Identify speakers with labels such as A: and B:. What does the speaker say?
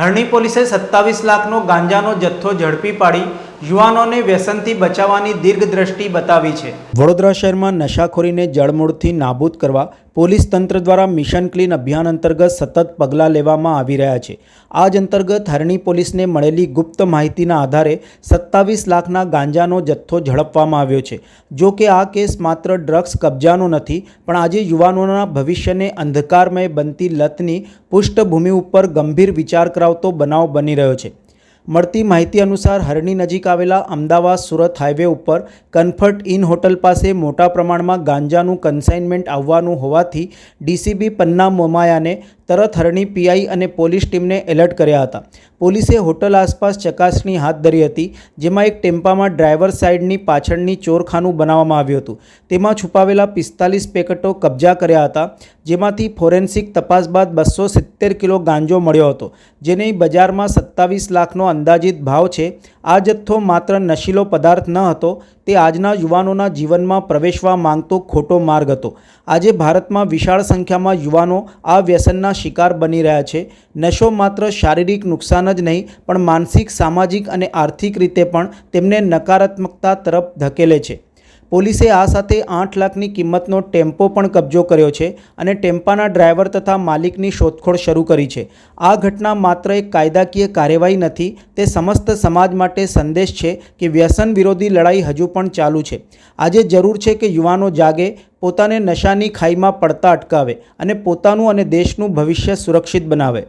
A: હરણી પોલીસે સત્તાવીસ લાખનો ગાંજાનો જથ્થો ઝડપી પાડી યુવાનોને વ્યસનથી બચાવવાની દીર્ઘદ્રષ્ટિ બતાવી છે. વડોદરા શહેરમાં નશાખોરીને જળમૂળથી નાબૂદ કરવા પોલીસ તંત્ર દ્વારા મિશન ક્લીન અભિયાન અંતર્ગત સતત પગલાં લેવામાં આવી રહ્યા છે. આ જ અંતર્ગત હરણી પોલીસને મળેલી ગુપ્ત માહિતીના આધારે સત્તાવીસ લાખના ગાંજાનો જથ્થો ઝડપવામાં આવ્યો છે. જો કે આ કેસ માત્ર ડ્રગ્સ કબજાનો નથી, પણ આજે યુવાનોના ભવિષ્યને અંધકારમય બનતી લતની પૃષ્ઠભૂમિ ઉપર ગંભીર વિચાર કરાવતો બનાવ બની રહ્યો છે. મળતી માહિતી અનુસાર હરણી નજીક આવેલા અમદાવાદ સુરત હાઈવે ઉપર કન્ફર્ટ ઇન હોટલ પાસે મોટા પ્રમાણમાં ગાંજાનું કન્સાઇનમેન્ટ આવવાનું હોવાથી ડીસીબી પન્ના મોમાયાને તરત હરણી પીઆઈ અને પોલીસ ટીમને એલર્ટ કર્યા હતા. પોલીસે હોટલ આસપાસ ચકાસણી હાથ ધરી હતી, જેમાં એક ટેમ્પામાં ડ્રાઈવર સાઈડની પાછળની ચોરખાનું બનાવવામાં આવ્યું હતું. તેમાં છુપાવેલા પિસ્તાલીસ પેકેટો કબજા કર્યા હતા, જેમાંથી ફોરેન્સિક તપાસ બાદ બસો સિત્તેર કિલો ગાંજો મળ્યો હતો, જેની બજારમાં સત્તાવીસ લાખનો અંદાજિત ભાવ છે. આ જથ્થો માત્ર નશીલો પદાર્થ ન હતો, તે આજના યુવાનોના જીવનમાં પ્રવેશવા માંગતો ખોટો માર્ગ હતો. આજે ભારતમાં વિશાળ સંખ્યામાં યુવાનો આ વ્યસનના શિકાર બની રહ્યા છે. નશો માત્ર શારીરિક નુકસાન જ નહીં, પણ માનસિક, સામાજિક અને આર્થિક રીતે પણ તેમને નકારાત્મકતા તરફ ધકેલે છે. પોલીસે આ સાથે આઠ લાખની કિંમતનો ટેમ્પો પણ કબજો કર્યો છે અને ટેમ્પાના ડ્રાઈવર તથા માલિકની શોધખોળ શરૂ કરી છે. આ ઘટના માત્ર એક કાયદાકીય કાર્યવાહી નથી, તે સમસ્ત સમાજ માટે સંદેશ છે કે વ્યસન વિરોધી લડાઈ હજુ પણ ચાલુ છે. આજે જરૂર છે કે યુવાનો જાગે, પોતાને નશાની ખાઈમાં પડતા અટકાવે અને પોતાનું અને દેશનું ભવિષ્ય સુરક્ષિત બનાવે.